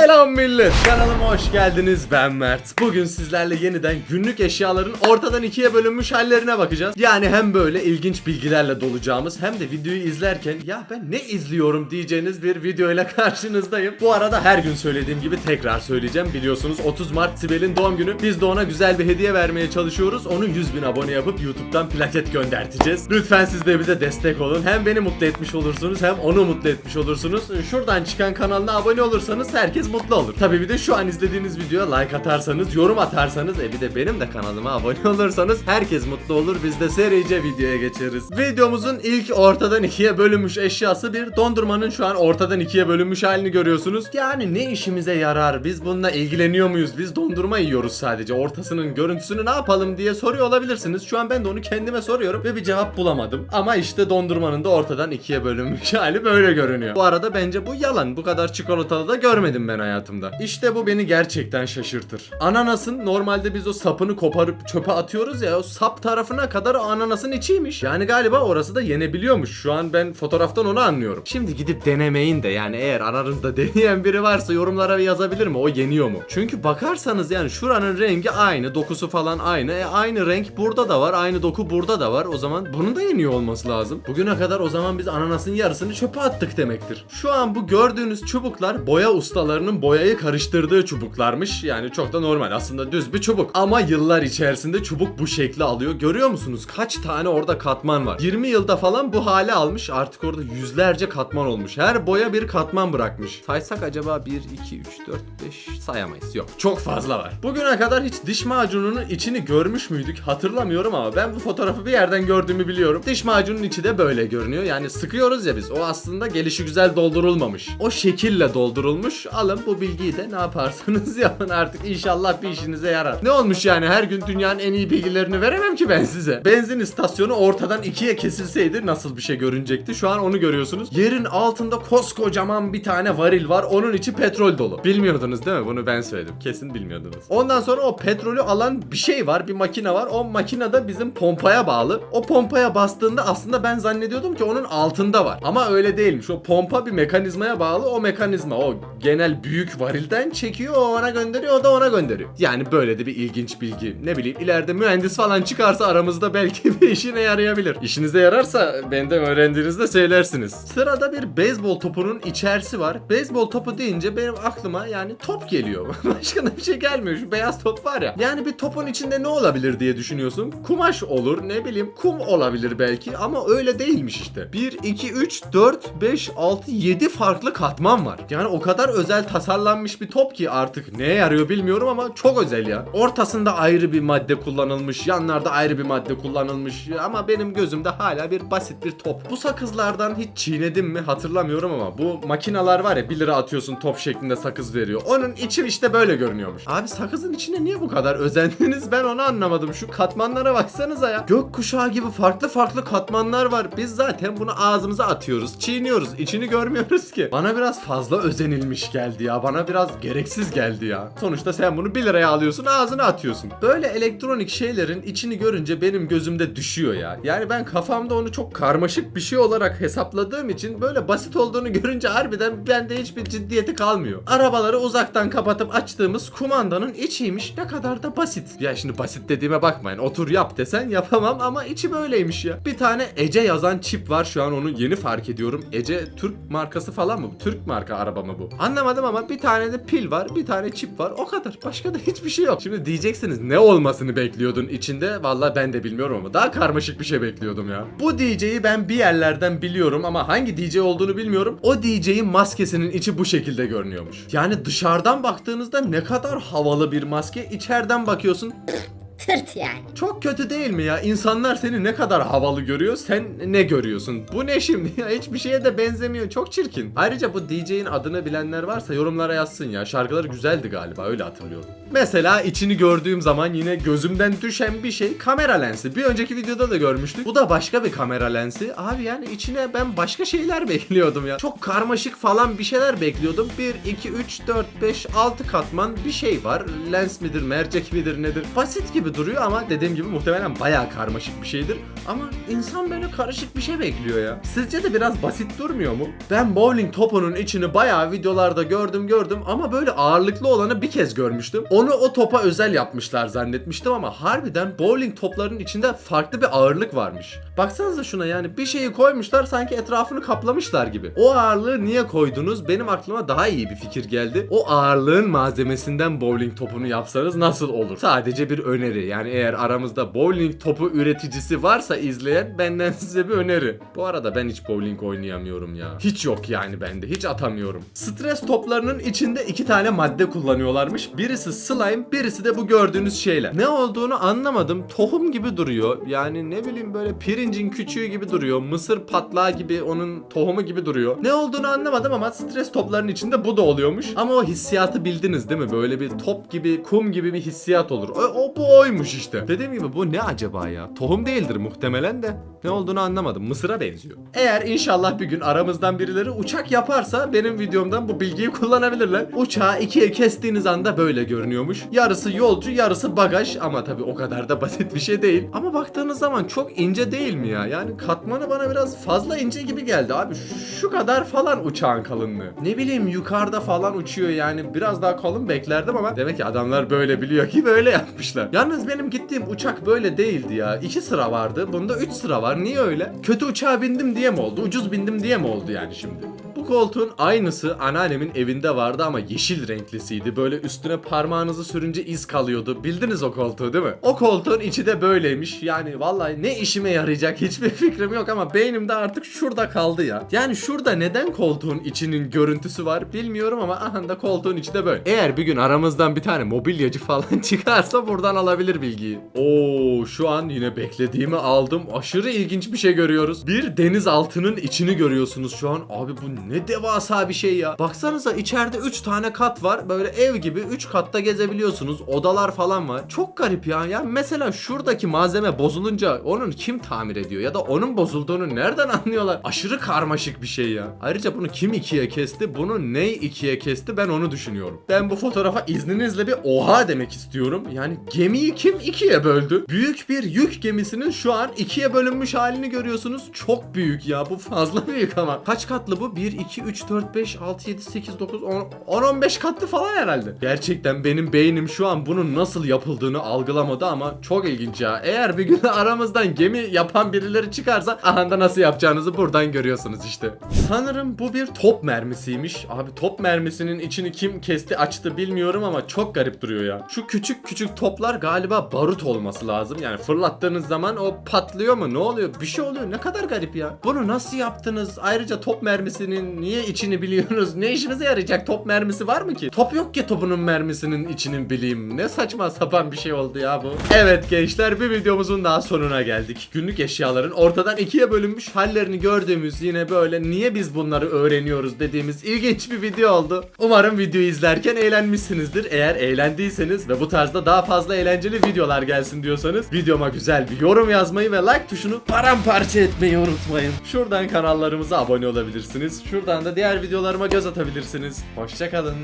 Selam millet. Kanalıma hoş geldiniz. Ben Mert. Bugün sizlerle yeniden günlük eşyaların ortadan ikiye bölünmüş hallerine bakacağız. Yani hem böyle ilginç bilgilerle dolacağımız hem de videoyu izlerken ya ben ne izliyorum diyeceğiniz bir videoyla karşınızdayım. Bu arada her gün söylediğim gibi tekrar söyleyeceğim. Biliyorsunuz 30 Mart Sibel'in doğum günü. Biz de ona güzel bir hediye vermeye çalışıyoruz. Onu 100 bin abone yapıp YouTube'dan plaket gönderteceğiz. Lütfen siz de bize destek olun. Hem beni mutlu etmiş olursunuz hem onu mutlu etmiş olursunuz. Şuradan çıkan kanalına abone olursanız herkes mutlu olur. Tabii bir de şu an izlediğiniz videoya like atarsanız, yorum atarsanız, e bir de benim de kanalıma abone olursanız herkes mutlu olur. Biz de serice videoya geçeriz. Videomuzun ilk ortadan ikiye bölünmüş eşyası bir dondurmanın şu an ortadan ikiye bölünmüş halini görüyorsunuz. Yani ne işimize yarar? Biz bununla ilgileniyor muyuz? Biz dondurma yiyoruz sadece. Ortasının görüntüsünü ne yapalım diye soruyor olabilirsiniz. Şu an ben de onu kendime soruyorum ve bir cevap bulamadım. Ama işte dondurmanın da ortadan ikiye bölünmüş hali böyle görünüyor. Bu arada bence bu yalan. Bu kadar çikolatalı da görmedim ben hayatımda. İşte bu beni gerçekten şaşırtır. Ananasın normalde biz o sapını koparıp çöpe atıyoruz ya o sap tarafına kadar ananasın içiymiş. Yani galiba orası da yenebiliyormuş. Şu an ben fotoğraftan onu anlıyorum. Şimdi gidip denemeyin de yani eğer aranızda deneyen biri varsa yorumlara yazabilir mi? O yeniyor mu? Çünkü bakarsanız yani şuranın rengi aynı, dokusu falan aynı. E aynı renk burada da var, aynı doku burada da var. O zaman bunun da yeniyor olması lazım. Bugüne kadar o zaman biz ananasın yarısını çöpe attık demektir. Şu an bu gördüğünüz çubuklar boya ustalarının boyayı karıştırdığı çubuklarmış. Yani çok da normal. Aslında düz bir çubuk. Ama yıllar içerisinde çubuk bu şekli alıyor. Görüyor musunuz? Kaç tane orada katman var? 20 yılda falan bu hale almış. Artık orada yüzlerce katman olmuş. Her boya bir katman bırakmış. Saysak acaba 1, 2, 3, 4, 5 sayamayız. Yok. Çok fazla var. Bugüne kadar hiç diş macununun içini görmüş müydük? Hatırlamıyorum ama ben bu fotoğrafı bir yerden gördüğümü biliyorum. Diş macunun içi de böyle görünüyor. Yani sıkıyoruz ya biz. O aslında gelişi güzel doldurulmamış. O şekille doldurulmuş. Alın bu bilgiyi de ne yaparsanız yapın artık inşallah bir işinize yarar. Ne olmuş yani her gün dünyanın en iyi bilgilerini veremem ki ben size. Benzin istasyonu ortadan ikiye kesilseydi nasıl bir şey görünecekti? Şu an onu görüyorsunuz. Yerin altında koskocaman bir tane varil var. Onun içi petrol dolu. Bilmiyordunuz değil mi? Bunu ben söyledim. Kesin bilmiyordunuz. Ondan sonra o petrolü alan bir şey var. Bir makine var. O makine de bizim pompaya bağlı. O pompaya bastığında aslında ben zannediyordum ki onun altında var. Ama öyle değilmiş. O pompa bir mekanizmaya bağlı. O mekanizma o genel büyük varilden çekiyor. O ona gönderiyor. O da ona gönderiyor. Yani böyle de bir ilginç bilgi. Ne bileyim ileride mühendis falan çıkarsa aramızda belki bir işine yarayabilir. İşinize yararsa benden öğrendiğinizde söylersiniz. Sırada bir beyzbol topunun içerisi var. Beyzbol topu deyince benim aklıma yani top geliyor. Başka da bir şey gelmiyor. Şu beyaz top var ya. Yani bir topun içinde ne olabilir diye düşünüyorsun. Kumaş olur ne bileyim kum olabilir belki ama öyle değilmiş işte. 1, 2, 3, 4, 5, 6, 7 farklı katman var. Yani o kadar özel tasarlanmış bir top ki artık neye yarıyor bilmiyorum ama çok özel ya. Ortasında ayrı bir madde kullanılmış, yanlarda ayrı bir madde kullanılmış ama benim gözümde hala bir basit bir top. Bu sakızlardan hiç çiğnedim mi hatırlamıyorum ama bu makinalar var ya 1 lira atıyorsun top şeklinde sakız veriyor. Onun içi işte böyle görünüyormuş. Abi sakızın içine niye bu kadar özendiniz ben onu anlamadım. Şu katmanlara baksanıza ya. Gökkuşağı gibi farklı farklı katmanlar var. Biz zaten bunu ağzımıza atıyoruz, çiğniyoruz. İçini görmüyoruz ki. Bana biraz fazla özenilmiş geldi ya. Bana biraz gereksiz geldi ya. Sonuçta sen bunu 1 liraya alıyorsun, ağzına atıyorsun. Böyle elektronik şeylerin içini görünce benim gözümde düşüyor ya. Yani ben kafamda onu çok karmaşık bir şey olarak hesapladığım için böyle basit olduğunu görünce harbiden bende hiçbir ciddiyeti kalmıyor. Arabaları uzaktan kapatıp açtığımız kumandanın içiymiş. Ne kadar da basit. Ya şimdi basit dediğime bakmayın. Otur yap desen yapamam ama içi böyleymiş ya. Bir tane Ece yazan çip var şu an onu yeni fark ediyorum. Ece Türk markası falan mı? Türk marka araba mı bu? Anlamadım ama bir tane de pil var, bir tane çip var. O kadar. Başka da hiçbir şey yok. Şimdi diyeceksiniz ne olmasını bekliyordun içinde? Vallahi ben de bilmiyorum ama daha karmaşık bir şey bekliyordum ya. Bu DJ'yi ben bir yerlerden biliyorum ama hangi DJ olduğunu bilmiyorum. O DJ'in maskesinin içi bu şekilde görünüyormuş. Yani dışarıdan baktığınızda ne kadar havalı bir maske. İçeriden bakıyorsun Tırt yani. çok kötü değil mi ya? İnsanlar seni ne kadar havalı görüyor, sen ne görüyorsun? Bu ne şimdi ya? Hiçbir şeye de benzemiyor. Çok çirkin. Ayrıca bu DJ'in adını bilenler varsa yorumlara yazsın ya. Şarkıları güzeldi galiba öyle hatırlıyorum. Mesela içini gördüğüm zaman yine gözümden düşen bir şey kamera lensi. Bir önceki videoda da görmüştük. Bu da başka bir kamera lensi. Abi yani içine ben başka şeyler bekliyordum ya. Çok karmaşık falan bir şeyler bekliyordum. 1, 2, 3, 4, 5, 6 katman bir şey var. Lens midir, mercek midir nedir? Basit gibi duruyor ama dediğim gibi muhtemelen bayağı karmaşık bir şeydir. Ama insan böyle karışık bir şey bekliyor ya. Sizce de biraz basit durmuyor mu? Ben bowling topunun içini bayağı videolarda gördüm gördüm ama böyle ağırlıklı olanı bir kez görmüştüm. Onu o topa özel yapmışlar zannetmiştim ama harbiden bowling toplarının içinde farklı bir ağırlık varmış. Baksanıza şuna yani bir şeyi koymuşlar sanki etrafını kaplamışlar gibi. O ağırlığı niye koydunuz? Benim aklıma daha iyi bir fikir geldi. O ağırlığın malzemesinden bowling topunu yapsanız nasıl olur? Sadece bir öneri. Yani eğer aramızda bowling topu üreticisi varsa izleyen benden size bir öneri. Bu arada ben hiç bowling oynayamıyorum ya. Hiç yok yani bende. Hiç atamıyorum. Stres toplarının içinde iki tane madde kullanıyorlarmış. Birisi slime, birisi de bu gördüğünüz şeyler. Ne olduğunu anlamadım. Tohum gibi duruyor. Yani ne bileyim böyle pirincin küçüğü gibi duruyor. Mısır patlağı gibi onun tohumu gibi duruyor. Ne olduğunu anlamadım ama stres toplarının içinde bu da oluyormuş. Ama o hissiyatı bildiniz değil mi? Böyle bir top gibi, kum gibi bir hissiyat olur. O, o bu oymuş işte. Dediğim gibi bu ne acaba ya? Tohum değildir muhtemelen de. Ne olduğunu anlamadım. Mısıra benziyor. Eğer inşallah bir gün aramızdan birileri uçak yaparsa benim videomdan bu bilgiyi kullanabilirler. Uçağı ikiye kestiğiniz anda böyle görünüyormuş. Yarısı yolcu, yarısı bagaj ama tabii o kadar da basit bir şey değil. Ama baktığınız zaman çok ince değil mi ya? Yani katmanı bana biraz fazla ince gibi geldi abi. Şu kadar falan uçağın kalınlığı. Ne bileyim yukarıda falan uçuyor yani biraz daha kalın beklerdim ama demek ki adamlar böyle biliyor ki böyle yapmışlar. Yalnız benim gittiğim uçak böyle değildi ya. İki sıra vardı. Bunda üç sıra var. Niye öyle? Kötü uçağa bindim diye mi oldu? Ucuz bindim diye mi oldu yani şimdi? Koltuğun aynısı anneannemin evinde vardı ama yeşil renklisiydi. Böyle üstüne parmağınızı sürünce iz kalıyordu. Bildiniz o koltuğu değil mi? O koltuğun içi de böyleymiş. Yani vallahi ne işime yarayacak hiçbir fikrim yok ama beynimde artık şurada kaldı ya. Yani şurada neden koltuğun içinin görüntüsü var bilmiyorum ama aha da koltuğun içi de böyle. Eğer bir gün aramızdan bir tane mobilyacı falan çıkarsa buradan alabilir bilgiyi. Oo şu an yine beklediğimi aldım. Aşırı ilginç bir şey görüyoruz. Bir denizaltının içini görüyorsunuz şu an. Abi bu ne devasa bir şey ya. Baksanıza içeride 3 tane kat var. Böyle ev gibi 3 katta gezebiliyorsunuz. Odalar falan var. Çok garip ya. Ya mesela şuradaki malzeme bozulunca onun kim tamir ediyor? Ya da onun bozulduğunu nereden anlıyorlar? Aşırı karmaşık bir şey ya. Ayrıca bunu kim ikiye kesti? Bunu ne ikiye kesti? Ben onu düşünüyorum. Ben bu fotoğrafa izninizle bir oha demek istiyorum. Yani gemiyi kim ikiye böldü? Büyük bir yük gemisinin şu an ikiye bölünmüş halini görüyorsunuz. Çok büyük ya. Bu fazla büyük ama. Kaç katlı bu? 1, 2, 3, 4, 5, 6, 7, 8, 9, 10, 10 15 katlı falan herhalde. Gerçekten benim beynim şu an bunun nasıl yapıldığını algılamadı ama çok ilginç ya. Eğer bir gün aramızdan gemi yapan birileri çıkarsa aha da nasıl yapacağınızı buradan görüyorsunuz işte. Sanırım bu bir top mermisiymiş. Abi top mermisinin içini kim kesti açtı bilmiyorum ama çok garip duruyor ya. Şu küçük küçük toplar galiba barut olması lazım. Yani fırlattığınız zaman o patlıyor mu? Ne oluyor? Bir şey oluyor. Ne kadar garip ya. Bunu nasıl yaptınız? Ayrıca top mermisinin niye içini biliyorsunuz? Ne işimize yarayacak? Top mermisi var mı ki? Top yok ki topunun mermisinin içinin bileyim. Ne saçma sapan bir şey oldu ya bu. Evet gençler bir videomuzun daha sonuna geldik. Günlük eşyaların ortadan ikiye bölünmüş hallerini gördüğümüz yine böyle niye biz bunları öğreniyoruz dediğimiz ilginç bir video oldu. Umarım videoyu izlerken eğlenmişsinizdir. Eğer eğlendiyseniz ve bu tarzda daha fazla eğlenceli videolar gelsin diyorsanız videoma güzel bir yorum yazmayı ve like tuşunu paramparça etmeyi unutmayın. Şuradan kanallarımıza abone olabilirsiniz. Şuradan da diğer videolarıma göz atabilirsiniz. Hoşçakalın.